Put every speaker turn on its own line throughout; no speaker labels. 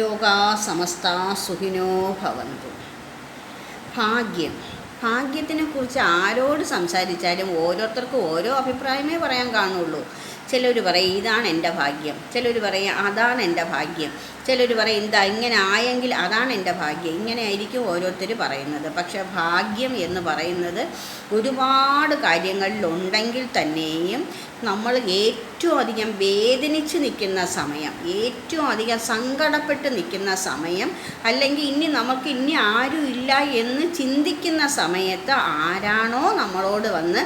ലോകാ സമസ്ത സുഖിനോ ഭവന്തു. ഭാഗ്യം. ഭാഗ്യത്തിനെ കുറിച്ച് ആരോട് സംസാരിച്ചാലും ഓരോരുത്തർക്കും ഓരോ അഭിപ്രായമേ പറയാൻ കാണുള്ളൂ. ചിലർ പറയും ഇതാണ് എന്റെ ഭാഗ്യം. ചിലർ പറയും അതാണ് എന്റെ ഭാഗ്യം. ചിലർ പറയും എന്താ ഇങ്ങനെ ആയെങ്കിൽ അതാണ് എന്റെ ഭാഗ്യം. ഇങ്ങനെ ആയിരിക്കും ഓരോരുത്തർ പറയുന്നത്. പക്ഷെ ഭാഗ്യം എന്ന് പറയുന്നത് ഒരുപാട് കാര്യങ്ങളിലുണ്ടെങ്കിൽ തന്നെയും നമ്മൾ ഏറ്റവും അധികം വേദനിച്ച് നിൽക്കുന്ന സമയം ഏറ്റവും അധികം സങ്കടപ്പെട്ട് നിൽക്കുന്ന സമയം അല്ലെങ്കിൽ ഇനി നമുക്ക് ഇനി ആരും ഇല്ല എന്ന് ചിന്തിക്കുന്ന സമയത്ത് ആരാണോ നമ്മളോട് വന്ന്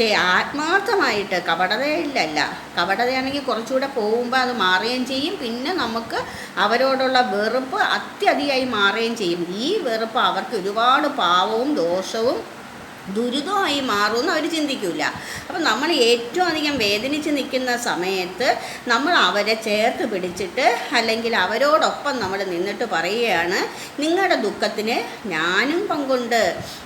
ചേ ആത്മാർത്ഥമായിട്ട് കപടതയില്ലല്ല കപടതയാണെങ്കിൽ കുറച്ചുകൂടെ പോകുമ്പോൾ അത് മാറുകയും ചെയ്യും. പിന്നെ നമുക്ക് അവരോടുള്ള വെറുപ്പ് അത്യധികമായി മാറുകയും ചെയ്യും. ഈ വെറുപ്പ് അവർക്ക് ഒരുപാട് പാവവും ദോഷവും ദുരിതമായി മാറും എന്ന് അവർ ചിന്തിക്കില്ല അപ്പം നമ്മൾ ഏറ്റവും അധികം വേദനിച്ച് നിൽക്കുന്ന സമയത്ത് നമ്മൾ അവരെ ചേർത്ത് പിടിച്ചിട്ട് അല്ലെങ്കിൽ അവരോടൊപ്പം നമ്മൾ നിന്നിട്ട് പറയുകയാണ് നിങ്ങളുടെ ദുഃഖത്തിന് ഞാനും പങ്കുണ്ട്.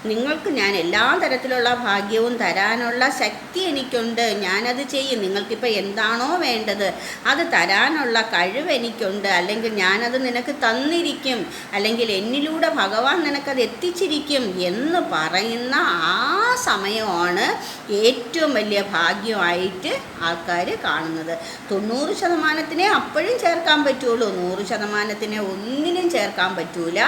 നിങ്ങൾക്ക് ഞാൻ എല്ലാ തരത്തിലുള്ള ഭാഗ്യവും തരാനുള്ള ശക്തി എനിക്കുണ്ട്. ഞാനത് ചെയ്യും. നിങ്ങൾക്കിപ്പോൾ എന്താണോ വേണ്ടത് അത് തരാനുള്ള കഴിവ് എനിക്കുണ്ട്. അല്ലെങ്കിൽ ഞാനത് നിനക്ക് തന്നിരിക്കും. അല്ലെങ്കിൽ എന്നിലൂടെ ഭഗവാൻ നിനക്കത് എത്തിച്ചിരിക്കും എന്ന് പറയുന്ന ആ あ സമയമാണ് ഏറ്റവും വലിയ ഭാഗ്യമായിട്ട് ആൾക്കാർ കാണുന്നത്. തൊണ്ണൂറ് ശതമാനത്തിനെ അപ്പോഴും ചേർക്കാൻ പറ്റുള്ളൂ. നൂറ് ശതമാനത്തിനെ ഒന്നിനും ചേർക്കാൻ പറ്റൂല.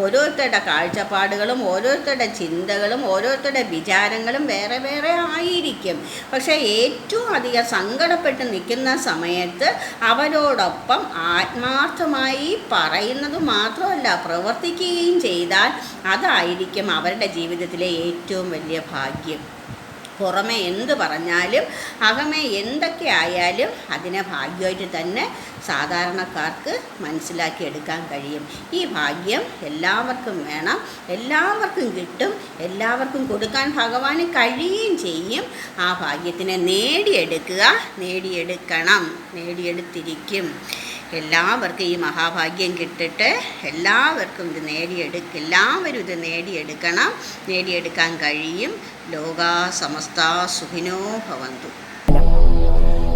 ഓരോരുത്തരുടെ കാഴ്ചപ്പാടുകളും ഓരോരുത്തരുടെ ചിന്തകളും ഓരോരുത്തരുടെ വിചാരങ്ങളും വേറെ വേറെ ആയിരിക്കും. പക്ഷേ ഏറ്റവും അധികം സങ്കടപ്പെട്ട് നിൽക്കുന്ന സമയത്ത് അവരോടൊപ്പം ആത്മാർത്ഥമായി പറയുന്നത് മാത്രമല്ല പ്രവർത്തിക്കുകയും ചെയ്താൽ അതായിരിക്കും അവരുടെ ജീവിതത്തിലെ ഏറ്റവും വലിയ ഭാഗ്യം. പുറമെ എന്ത് പറഞ്ഞാലും അകമേ എന്തൊക്കെ ആയാലും അതിനെ ഭാഗ്യമായിട്ട് തന്നെ സാധാരണക്കാർക്ക് മനസ്സിലാക്കിയെടുക്കാൻ കഴിയും. ഈ ഭാഗ്യം എല്ലാവർക്കും വേണം എല്ലാവർക്കും കിട്ടും എല്ലാവർക്കും കൊടുക്കാൻ ഭഗവാന് കഴിയുകയും ചെയ്യും. ആ ഭാഗ്യത്തിനെ നേടിയെടുക്കുക നേടിയെടുക്കണം നേടിയെടുത്തിരിക്കും. എല്ലാവർക്കും ഈ മഹാഭാഗ്യം കിട്ടിട്ട് എല്ലാവർക്കും ഇത് നേടിയെടുക്ക എല്ലാവരും ഇത് നേടിയെടുക്കണം. നേടിയെടുക്കാൻ കഴിയും. ലോകാ സമസ്ത സുഖിനോ ഭവന്തു.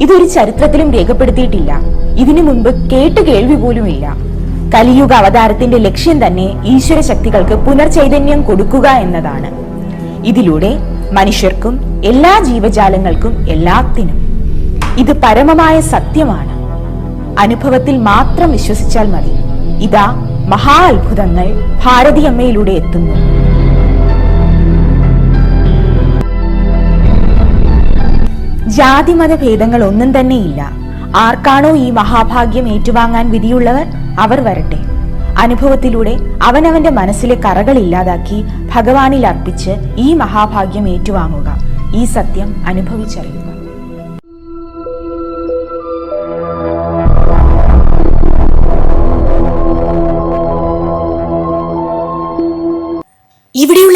ഇതൊരു ചരിത്രത്തിലും രേഖപ്പെടുത്തിയിട്ടില്ല. ഇതിനു മുൻപ് കേട്ട് കേൾവി പോലുമില്ല കലിയുഗ അവതാരത്തിന്റെ ലക്ഷ്യം തന്നെ ഈശ്വര ശക്തികൾക്ക് പുനർചൈതന്യം കൊടുക്കുക എന്നതാണ്. ഇതിലൂടെ മനുഷ്യർക്കും എല്ലാ ജീവജാലങ്ങൾക്കും എല്ലാത്തിനും ഇത് പരമമായ സത്യമാണ്. അനുഭവത്തിൽ മാത്രം വിശ്വസിച്ചാൽ മതി. ഇതാ മഹാ അത്ഭുതങ്ങൾ ഭാരതിയമ്മയിലൂടെ എത്തുന്നു. ജാതിമത ഭേദങ്ങൾ ഒന്നും തന്നെയില്ല ആർക്കാണോ ഈ മഹാഭാഗ്യം ഏറ്റുവാങ്ങാൻ വിധിയുള്ളവർ അവർ വരട്ടെ. അനുഭവത്തിലൂടെ അവനവന്റെ മനസ്സിലെ കറകൾ ഇല്ലാതാക്കി ഭഗവാനിൽ അർപ്പിച്ച് ഈ മഹാഭാഗ്യം ഏറ്റുവാങ്ങുക. ഈ സത്യം അനുഭവിച്ചറിയുക.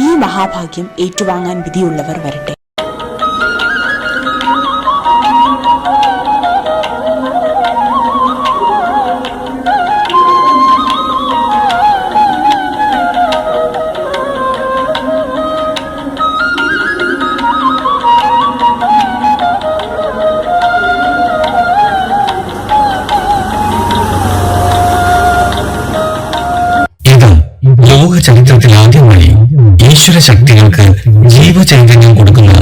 ഈ മഹാഭാഗ്യം ഏറ്റുവാങ്ങാൻ വിധിയുള്ളവർ വരട്ടെ.
ലോക ചരിത്രത്തിൽ ആദ്യമായി ഈശ്വര ശക്തികൾക്ക് ജീവചൈതന്യം കൊടുക്കുന്ന